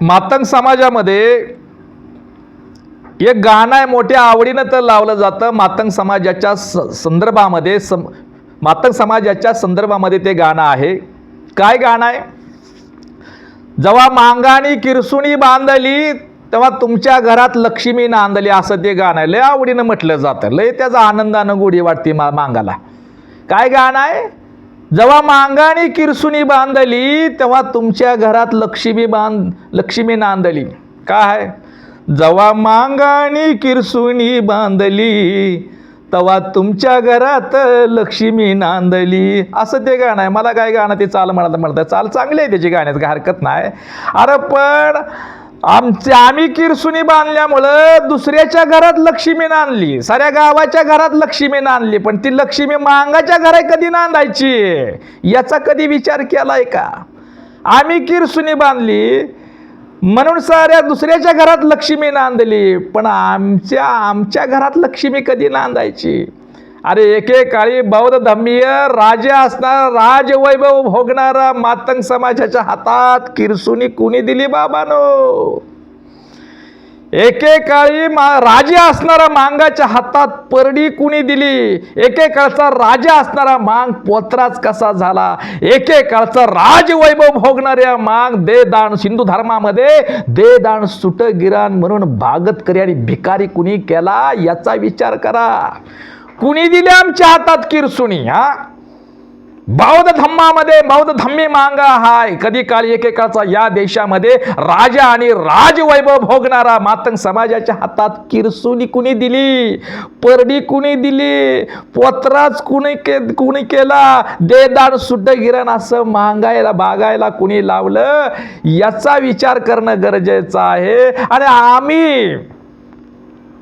मातंग समाजामध्ये एक गाणं आहे मोठ्या आवडीनं तर लावलं जातं. मातंग समाजाच्या स संदर्भामध्ये सम मातंग समाजाच्या संदर्भामध्ये ते गाणं आहे. काय गाणं आहे? जेव्हा मांगाणी किरसुणी बांधली तेव्हा तुमच्या घरात लक्ष्मी नांदली असं ते गाणं आहे. लय आवडीनं म्हटलं जातं. लय त्याचा आनंदानं गोडी वाटते मा मांगाला. काय गाणं आहे? जेव्हा मांगाणी किरसुनी बांधली तेव्हा तुमच्या घरात लक्ष्मी बांध लक्ष्मी नांदली. काय जेव्हा मांगाणी किरसुनी बांधली तेव्हा तुमच्या घरात लक्ष्मी नांदली. असं ते गाणं आहे. मला काय गाणं ते चाल म्हणत म्हणतं चाल चांगली आहे त्याची गाण्यात काय हरकत नाही. अरे पण आमच्या आम्ही किरसुनी बांधल्यामुळं दुसऱ्याच्या घरात लक्ष्मी आणली साऱ्या गावाच्या घरात लक्ष्मीनं आणली पण ती लक्ष्मी मांगाच्या घरात कधी नांदायची याचा कधी विचार केलाय का? आम्ही किरसुनी बांधली म्हणून साऱ्या दुसऱ्याच्या घरात लक्ष्मी नांदली पण आमच्या आमच्या घरात लक्ष्मी कधी नांदायची अरे एकेकाळी बौद्ध धम्मीय राजा असणार राजवैभव भोगणारा मातंग समाजाच्या हातात किरसुनी कुणी दिली बाबानो? एकेकाळी मा राजे असणारा मांगाच्या हातात परडी कुणी दिली? एकेकाळचा राजा असणारा मांग पोत्राच कसा झाला? एकेकाळचा राजवैभव भोगणाऱ्या मांग दे दान सिंधू धर्मामध्ये दे दान सुट गिरान म्हणून भागतकरी आणि भिकारी कुणी केला? याचा विचार करा. कुणी दिले आमच्या हातात किरसुणी हा? बौद्ध धम्मामध्ये बौद्ध धम्मी मांगा हाय. कधी काळी एकेकाचा या देशामध्ये राजा आणि राजवैभव भोगणारा मातंग समाजाच्या हातात किरसुनी कुणी दिली? परडी कुणी दिली? पोत्राच कुणी के कुणी केला? देदान सुड्ड गिरण असं मागायला बागायला कुणी लावलं? याचा विचार करणं गरजेचं आहे. आणि आम्ही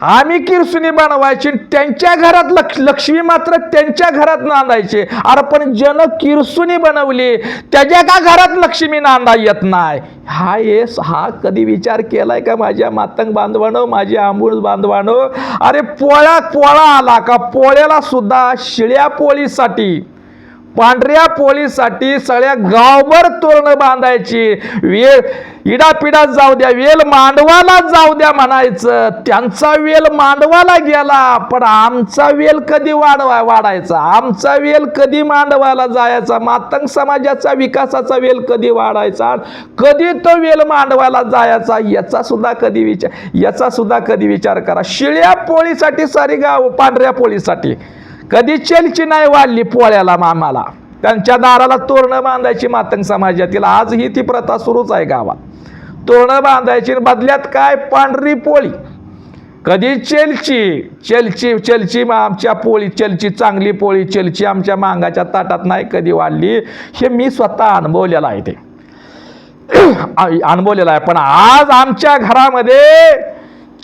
आम्ही किरसुनी बनवायची त्यांच्या घरात लक्ष लक्ष्मी मात्र त्यांच्या घरात नांदायचे. अरे पण जन किरसुनी बनवली त्याच्या का घरात लक्ष्मी नांदा येत नाही? हा येस हा कधी विचार केलाय का माझ्या मातंग बांधवानो माझी आंबूळ बांधवानो? अरे पोळ्या पोळा आला का? पोळ्याला सुद्धा शिळ्या पोळीसाठी. पांढऱ्या पोळीसाठी सगळ्या गावभर तोरणं बांधायची. वेळ इडापिडा जाऊ द्या वेल मांडवाला जाऊ द्या म्हणायचं. त्यांचा वेल मांडवाला गेला पण आमचा वेल कधी वाढवा वाढायचा? आमचा वेल कधी मांडवाला जायचा? मातंग समाजाचा विकासाचा वेल कधी वाढायचा? कधी तो वेल मांडवाला जायचा? याचा सुद्धा कधी विचार याचा सुद्धा कधी विचार करा. शिळ्या पोळीसाठी सारी गाव पांढऱ्या पोळीसाठी. कधी चलची नाही वाढली पोळ्याला मामाला. त्यांच्या दाराला तोरणं बांधायची मातंग समाजातील. आजही ती प्रथा सुरूच आहे गावात. तोरणं बांधायची बदल्यात काय? पांढरी पोळी. कधी चेलची चेलची चेलची आमच्या पोळी चेलची चांगली पोळी चेलची आमच्या मांगाच्या ताटात नाही कधी वाढली? हे मी स्वतः अनुभवलेलं आहे ते. अनुभवलेलं आहे. पण आज आमच्या घरामध्ये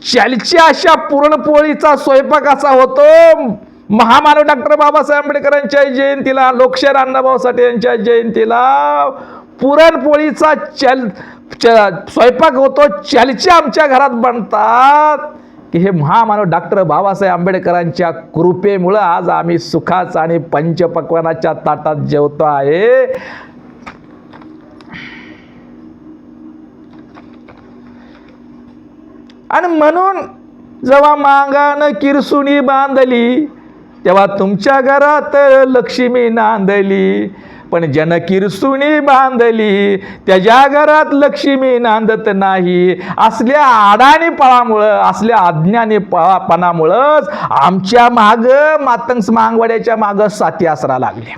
चलची अशा पुरणपोळीचा स्वयंपाक असा होतो महामानव डॉक्टर बाबासाहेब आंबेडकरांच्या जयंतीला लोकशाहीर अण्णाभाऊ साठे यांच्या जयंतीला पुरणपोळीचा चल च स्वयंपाक होतो चलचे आमच्या घरात बनतात. की हे महामानव डॉक्टर बाबासाहेब आंबेडकरांच्या कृपेमुळं आज आम्ही सुखाच आणि पंचपक्वानाच्या ताटात जेवतो आहे. आणि म्हणून जेव्हा मांगानं किरसुणी बांधली तेव्हा तुमच्या घरात लक्ष्मी नांदली पण जन किरसुणी बांधली. त्याच्या घरात लक्ष्मी नांदत नाही. असल्या आडाणी पळामुळं असल्या अज्ञानी पळापणामुळंच आमच्या माग मातंग मांगवड्याच्या माग साथी आसरा लागले.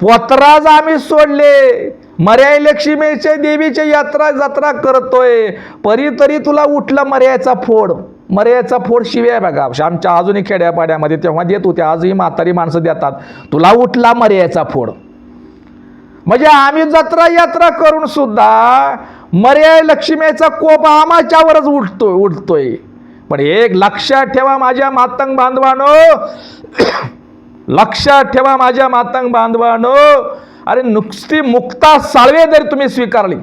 पोत्राज आम्ही सोडले. मर्याय लक्ष्मीच्या देवीच्या यात्रा जत्रा करतोय. परी तरी तुला उठला मर्यायचा फोड. मर्याचा फोड शिव्या बघा. आमच्या अजूनही खेड्यापाड्यामध्ये तेव्हा देत होते. आजही म्हातारी माणसं देतात. तुला उठला मर्याचा फोड. म्हणजे आम्ही जत्रा यात्रा करून सुद्धा मर्याय लक्ष्मीचा कोप आमाच्यावरच उठतोय उठतोय. पण एक लक्षात ठेवा माझ्या मातंग बांधवानो. लक्षात ठेवा माझ्या मातंग बांधवानो. अरे नुकती मुक्ता साळवे जरी तुम्ही स्वीकारली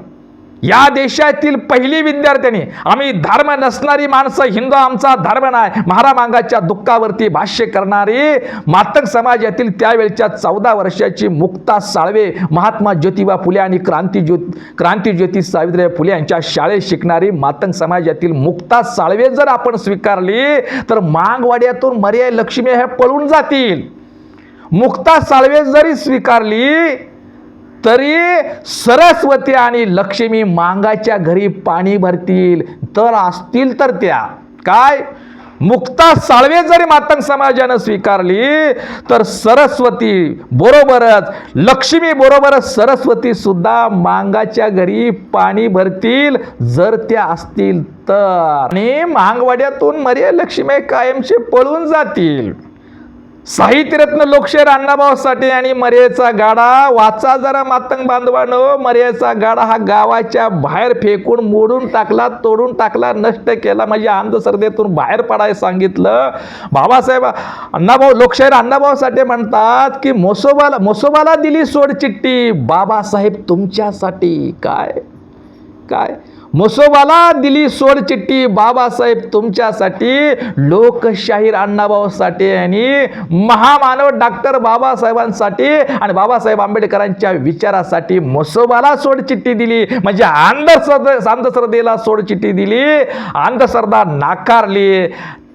या देशातील पहिली विद्यार्थ्यांनी आम्ही धर्म नसणारी माणसं हिंदू आमचा धर्म नाही. महारामांगाच्या दुःखावरती भाष्य करणारी मातंग समाजातील त्यावेळच्या चौदा वर्षाची मुक्ता साळवे महात्मा ज्योतिबा फुले आणि क्रांती ज्योत क्रांतीज्योती सावित्रीबाई फुले यांच्या शाळेत शिकणारी मातंग समाजातील मुक्ता साळवे जर आपण स्वीकारली तर मांगवाड्यातून मर्याय लक्ष्मी हे पळून जातील. मुक्ता साळवे जरी स्वीकारली तरी सरस्वती आणि लक्ष्मी मांगाच्या घरी पाणी भरतील. तर असतील तर त्या. काय? मुक्ता साळवे जरी मातंग समाजानं स्वीकारली तर सरस्वती बरोबरच लक्ष्मी बरोबरच सरस्वती सुद्धा मांगाच्या घरी पाणी भरतील. जर त्या असतील तर. आणि मांगवाड्यातून मर्या लक्ष्मी कायमचे पळून जातील. साहित्यरत्न लोकशाहीर अण्णाभाऊ साठे आणि मर्याचा गाडा. वाचा जरा मातंग बांधवानो. मर्याचा गाडा हा गावाच्या बाहेर फेकून मोडून टाकला तोडून टाकला नष्ट केला. म्हणजे अंधश्रद्धेतून बाहेर पडायला सांगितलं. बाबासाहेब अण्णाभाऊ लोकशाहीर अण्णाभाऊ साठे म्हणतात की मोसोबाला मोसोबाला दिली सोड चिठ्ठी. बाबासाहेब तुमच्यासाठी. काय? काय? म्हसोबाला दिली सोड चिठ्ठी. बाबासाहेब तुमच्यासाठी लोकशाहीर अण्णाभाऊ साठे आणि महामानव डॉक्टर बाबासाहेबांसाठी आणि बाबासाहेब आंबेडकरांच्या विचारासाठी मसोबाला सोड चिठ्ठी दिली. म्हणजे अंधश्रद्धे अंधश्रद्धेला सोड चिठ्ठी दिली. अंधश्रद्धा नाकारली.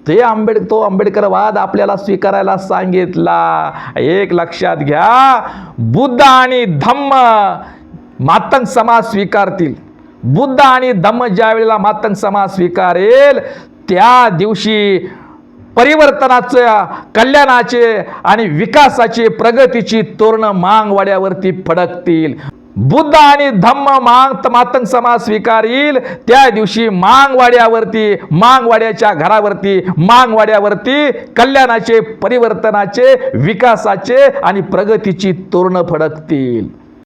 ते आंबेड तो आंबेडकरवाद आपल्याला स्वीकारायला सांगितला. एक लक्षात घ्या. बुद्ध आणि धम्म मातंग समाज स्वीकारतील. बुद्ध आणि धम्म ज्या वेळेला मातंग समाज स्वीकारेल त्या दिवशी परिवर्तनाचे कल्याणाचे आणि विकासाचे प्रगतीची तोरणं मांगवाड्यावरती फडकतील. बुद्ध आणि धम्म मांग मातंग समाज स्वीकारील त्या दिवशी मांगवाड्यावरती मांगवाड्याच्या घरावरती मांगवाड्यावरती कल्याणाचे परिवर्तनाचे विकासाचे आणि प्रगतीची तोरणं फडकतील.